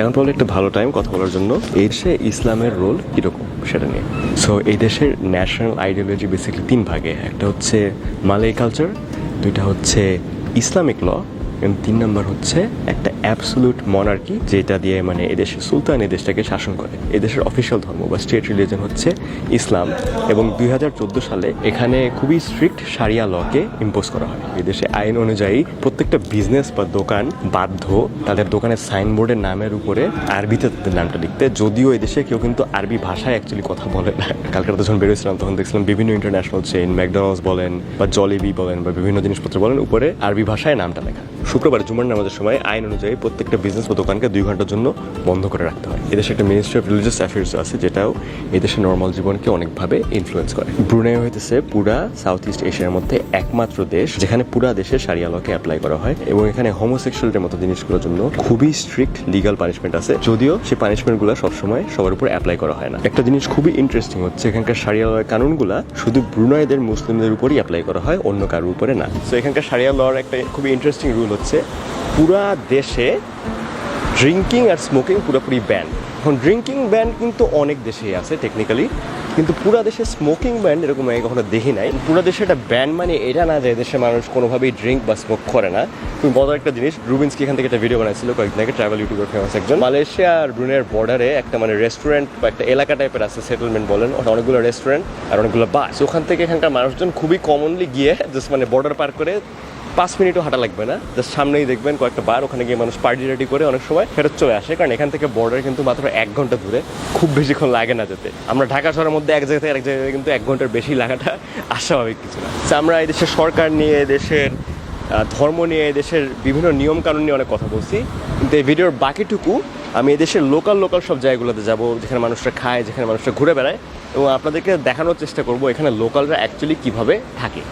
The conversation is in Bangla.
এখন বলে একটা ভালো টাইম কথা বলার জন্য। এই দেশে ইসলামের রোল কীরকম সেটা নিয়ে? সো এই দেশের ন্যাশনাল আইডিওলজি বেসিক্যালি তিন ভাগে। একটা হচ্ছে মালয় কালচার দুইটা হচ্ছে ইসলামিক ল এবং তিন নম্বর হচ্ছে একটা অ্যাবসলুট মনার্কি যেটা দিয়ে মানে এদেশের সুলতান এই দেশটাকে শাসন করে। এদেশের অফিসিয়াল ধর্ম বা স্টেট রিলিজন হচ্ছে ইসলাম। এবং দুই হাজার চোদ্দ সালে এখানে খুবই স্ট্রিক্ট সারিয়া লকে ইম্পোজ করা হয়। এদেশে আইন অনুযায়ী প্রত্যেকটা বিজনেস বা দোকান বাধ্য। তাদের দোকানের সাইনবোর্ডের নামের উপরে আরবিতে তাদের নামটা লিখতে। যদিও এদেশে কেউ কিন্তু আরবি ভাষায় অ্যাকচুয়ালি কথা বলে না। কালকে রাতে যখন বেরোছিলাম তখন দেখছিলাম বিভিন্ন ইন্টারন্যাশনাল চেইন ম্যাকডোনাল্ডস বলেন বা জলিবি বলেন বা বিভিন্ন জিনিসপত্র বলেন, উপরে আরবি ভাষায় নামটা লেখা। শুক্রবার জুমার নামাজের সময় আইন অনুযায়ী প্রত্যেকটা বিজনেস বা দোকানকে দুই ঘণ্টার জন্য বন্ধ করে রাখতে হয়। এদেশে একটা মিনিস্ট্রি অফ রিলিজিয়াস অ্যাফেয়ার্স আছে, যেটাও এদেশের নর্মাল জীবনকে অনেকভাবে ইনফ্লুয়েন্স করে। ব্রুনেই হইতেছে পুরা সাউথ ইস্ট এশিয়ার মধ্যে একমাত্র দেশ, যেখানে পুরা দেশে সারিয়া লকে অ্যাপ্লাই করা হয় এবং এখানে হোমোসেক্সুয়ালিটির মতো জিনিসগুলোর জন্য খুবই স্ট্রিক্ট লিগাল পানিশমেন্ট আছে। যদিও সেই পানিশমেন্টগুলো সবসময় সবার উপর অ্যাপ্লাই করা হয় না। একটা জিনিস খুবই ইন্টারেস্টিং হচ্ছে, এখানকার সারিয়া লয়ের কানুনগুলা শুধু ব্রুনাইদের মুসলিমদের উপরই অ্যাপ্লাই করা হয়, অন্য কারোর উপরে না। তো এখানকার সারিয়া লর একটা খুবই ইন্টারেস্টিং রুল হচ্ছে পুরা দেশে ড্রিঙ্কিং আর স্মোকিং পুরোপুরি ব্যান এখন ড্রিঙ্কিং ব্যান কিন্তু অনেক দেশেই আছে টেকনিক্যালি কিন্তু পুরা দেশে স্মোকিং ব্যান এরকম আমি কখনো দেখি নাই। পুরো দেশে একটা ব্যান মানে এটা না যে দেশে মানুষ কোনোভাবেই ড্রিঙ্ক বা স্মোক করে না। খুব মজার একটা জিনিস রুবিন্সকি এখান থেকে একটা ভিডিও বানাইছিল কয়েকদিন আগে ট্রাভেল ইউটিউবের ফেমাস একজন। মালয়েশিয়া আর ব্রুনের বর্ডারে একটা মানে রেস্টুরেন্ট বা একটা এলাকা টাইপের আছে সেটেলমেন্ট বলেন, ওটা অনেকগুলো রেস্টুরেন্ট আর অনেকগুলো বাস ওখান থেকে এখানকার মানুষজন খুবই কমনলি গিয়ে জাস্ট মানে বর্ডার পার করে পাঁচ মিনিটও হাঁটা লাগবে না। জাস্ট সামনেই দেখবেন কয়েকটা বার ওখানে গিয়ে মানুষ পার্টি রেডি করে অনেক সময় ফেরত চলে আসে। কারণ এখান থেকে বর্ডার কিন্তু মাত্র এক ঘণ্টা দূরে। খুব বেশিক্ষণ লাগে না যেতে। আমরা ঢাকা শহরের মধ্যে এক জায়গা থেকে আরেক জায়গায় কিন্তু এক ঘণ্টার বেশি লাগাটা অস্বাভাবিক কিছু না। আমরা এই দেশের সরকার নিয়ে দেশের ধর্ম নিয়ে দেশের বিভিন্ন নিয়ম কানুন নিয়ে অনেক কথা বলছি। কিন্তু এই ভিডিওর বাকিটুকু আমি এই দেশের লোকাল লোকাল সব জায়গাগুলোতে যাব, যেখানে মানুষরা খায়, যেখানে মানুষরা ঘুরে বেড়ায় এবং আপনাদেরকে দেখানোর চেষ্টা করব এখানে লোকালরা অ্যাকচুয়ালি কীভাবে থাকে।